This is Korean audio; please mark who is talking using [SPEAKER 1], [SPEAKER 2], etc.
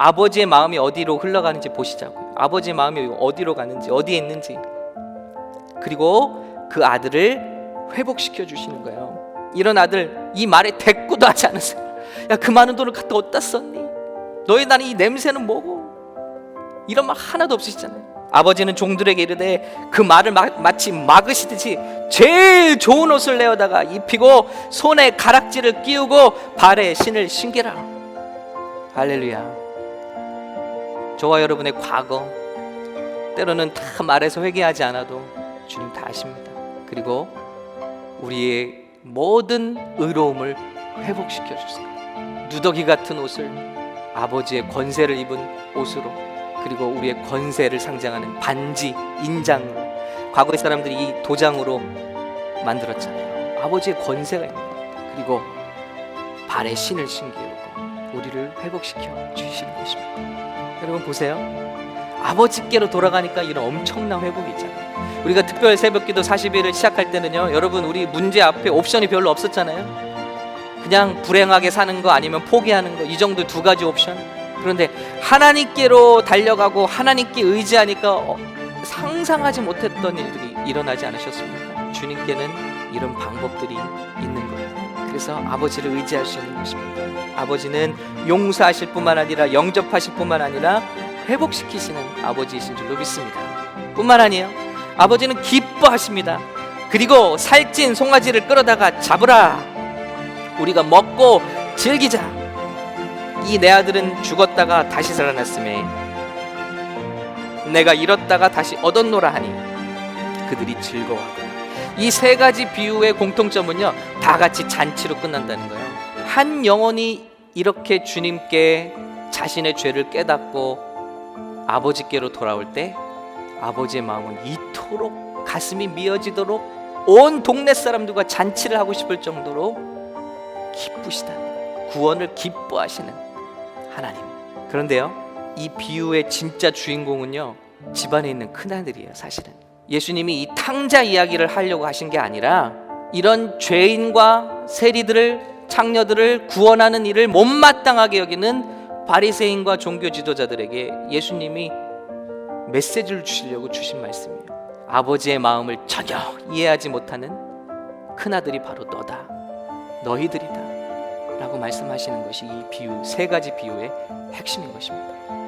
[SPEAKER 1] 아버지의 마음이 어디로 흘러가는지 보시자고요. 아버지의 마음이 어디로 가는지 어디에 있는지 그리고 그 아들을 회복시켜 주시는 거예요. 이런 아들 이 말에 대꾸도 하지 않으세요. 야 그 많은 돈을 갖다 어디다 썼니? 너희 나는 이 냄새는 뭐고? 이런 말 하나도 없으시잖아요. 아버지는 종들에게 이르되 그 말을 마, 마치 막으시듯이 제일 좋은 옷을 내어다가 입히고 손에 가락지를 끼우고 발에 신을 신게라. 할렐루야. 저와 여러분의 과거 때로는 다 말해서 회개하지 않아도 주님 다 아십니다. 그리고 우리의 모든 의로움을 회복시켜 주세요. 누더기 같은 옷을 아버지의 권세를 입은 옷으로 그리고 우리의 권세를 상징하는 반지, 인장으로 과거의 사람들이 이 도장으로 만들었잖아요. 아버지의 권세가 있는. 그리고 발에 신을 신기우고 우리를 회복시켜 주시는 것입니다. 여러분 보세요. 아버지께로 돌아가니까 이런 엄청난 회복이 있잖아요. 우리가 특별 새벽기도 40일을 시작할 때는요. 여러분 우리 문제 앞에 옵션이 별로 없었잖아요. 그냥 불행하게 사는 거 아니면 포기하는 거 이 정도 두 가지 옵션. 그런데 하나님께로 달려가고 하나님께 의지하니까 어, 상상하지 못했던 일들이 일어나지 않으셨습니까? 주님께는 이런 방법들이 있는 거예요. 그래서 아버지를 의지할 수 있는 것입니다. 아버지는 용서하실 뿐만 아니라 영접하실 뿐만 아니라 회복시키시는 아버지이신 줄로 믿습니다. 뿐만 아니에요. 아버지는 기뻐하십니다. 그리고 살찐 송아지를 끌어다가 잡으라. 우리가 먹고 즐기자. 이 내 아들은 죽었다가 다시 살아났음에 내가 잃었다가 다시 얻었노라 하니 그들이 즐거워하더라. 이 세 가지 비유의 공통점은요 다 같이 잔치로 끝난다는 거예요. 한 영혼이 이렇게 주님께 자신의 죄를 깨닫고 아버지께로 돌아올 때 아버지의 마음은 이토록 가슴이 미어지도록 온 동네 사람들과 잔치를 하고 싶을 정도로 기쁘시다는 거예요. 구원을 기뻐하시는 하나님. 그런데요, 이 비유의 진짜 주인공은요, 집안에 있는 큰아들이에요, 사실은. 예수님이 이 탕자 이야기를 하려고 하신 게 아니라 이런 죄인과 세리들을 창녀들을 구원하는 일을 못마땅하게 여기는 바리새인과 종교 지도자들에게 예수님이 메시지를 주시려고 주신 말씀이에요. 아버지의 마음을 전혀 이해하지 못하는 큰아들이 바로 너다. 너희들이다. 라고 말씀하시는 것이 이 비유 세 가지 비유의 핵심인 것입니다.